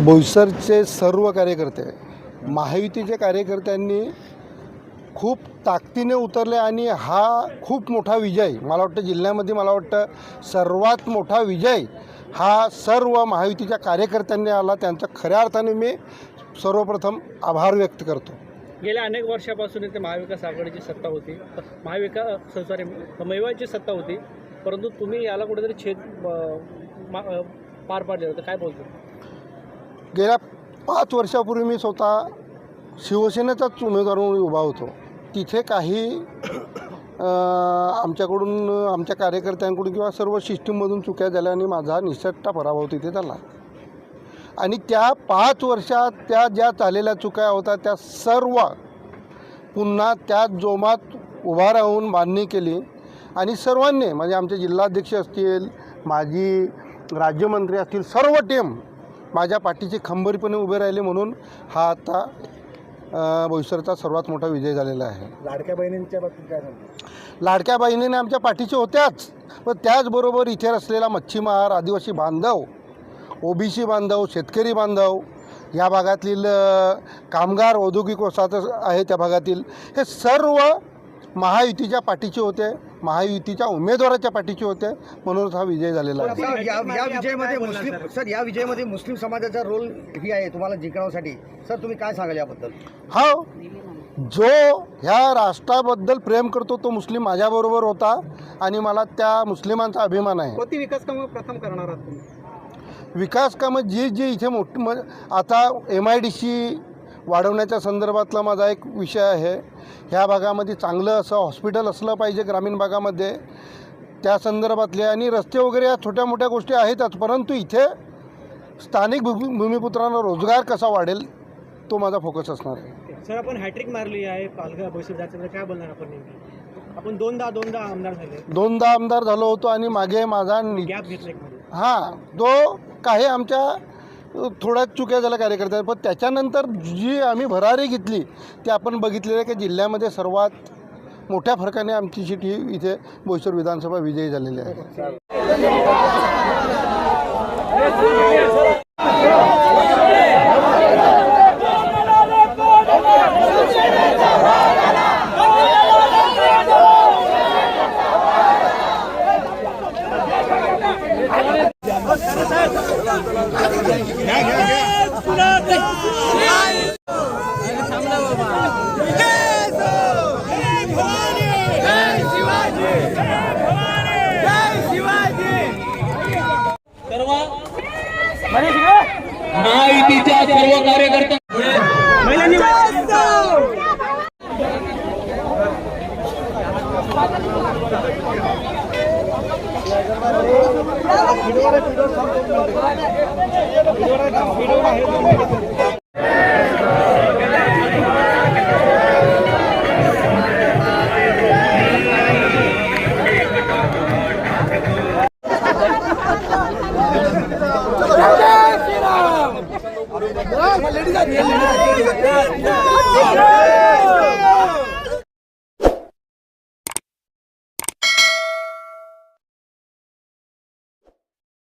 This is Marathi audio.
बोईसरचे सर्व कार्यकर्ते महायुतीच्या कार्यकर्त्यांनी खूप ताकदीने उतरले आणि हा खूप मोठा विजय मला वाटतं जिल्ह्यामध्ये मला वाटतं सर्वात मोठा विजय हा सर्व महायुतीच्या कार्यकर्त्यांनी आला. त्यांचा खऱ्या अर्थाने मी सर्वप्रथम आभार व्यक्त करतो. गेल्या अनेक वर्षापासून इथे महाविकास आघाडीची सत्ता होती. महाविकास सॉरी मैवाची सत्ता होती. परंतु तुम्ही याला कुठेतरी छेद मा- पार पाडले होतं. काय बोलतो? गेल्या पाच वर्षापूर्वी मी स्वतः शिवसेनेचाच उमेदवार म्हणून उभा होतो. तिथे काही आमच्याकडून आमच्या कार्यकर्त्यांकडून किंवा सर्व सिस्टीममधून चुक्या झाल्या आणि माझा निसट्टा पराभव तिथे झाला. आणि त्या पाच वर्षात त्या ज्या झालेल्या चुका होत्या त्या सर्व पुन्हा त्याच जोमात उभा राहून मान्य केली. आणि सर्वांनी म्हणजे आमचे जिल्हाध्यक्ष असतील माजी राज्यमंत्री असतील सर्व टीम माझ्या पाठीचे खंबीरपणे उभे राहिले म्हणून हा आता बोईसरचा सर्वात मोठा विजय झालेला आहे. लाडक्या बहिणींच्या बाबतीत काय सांगतो? लाडक्या बहिणीने आमच्या पाठीचे होत्याच. पण त्याचबरोबर इथे असलेला मच्छीमार आदिवासी बांधव ओबीसी बांधव शेतकरी बांधव या भागातील कामगार औद्योगिक वसाहत आहे त्या भागातील हे सर्व महायुतीच्या पाठीचे होते महायुतीच्या उमेदवाराच्या पाठीचे होते म्हणून हा विजय झालेला आहे. सर या या विजयामध्ये मुस्लिम सर या विजयामध्ये मुस्लिम समाजाचा रोल ही आहे तुम्हाला जिंकण्यासाठी. सर तुम्ही काय सांगाल याबद्दल? हा जो ह्या राष्ट्राबद्दल प्रेम करतो तो मुस्लिम माझ्याबरोबर होता आणि मला त्या मुस्लिमांचा अभिमान आहे. कोणती विकास कामं प्रथम करणार आहात तुम्ही? विकास कामं जी जी इथे मोठी म आता एम आय डी सी वाढवण्याच्या संदर्भातला माझा एक विषय आहे. ह्या भागामध्ये चांगलं असं हॉस्पिटल असलं पाहिजे ग्रामीण भागामध्ये. त्या संदर्भातले आणि रस्ते वगैरे या छोट्या मोठ्या गोष्टी आहेतच परंतु इथे स्थानिक भूमी भूमिपुत्रांना रोजगार कसा वाढेल तो माझा फोकस असणार आहे. सर आपण हॅट्रिक मारली आहे पालघर काय बोलणार आपण नेमकी? आपण दोनदा दोनदा आमदार झाले. दोनदा आमदार झालो होतो आणि मागे माझा गॅप घेतला हां तो काही आमच्या थोड्याच चुक्या झाल्या कार्यकर्त्या पण त्याच्यानंतर जी आम्ही भरारी घेतली ती आपण बघितलेलं आहे की जिल्ह्यामध्ये सर्वात मोठ्या फरकाने आमची सीट ही इथे बोईसर विधानसभा विजयी झालेली आहे. सर्व कार्यकर्ता व्हिडिओ लेडी का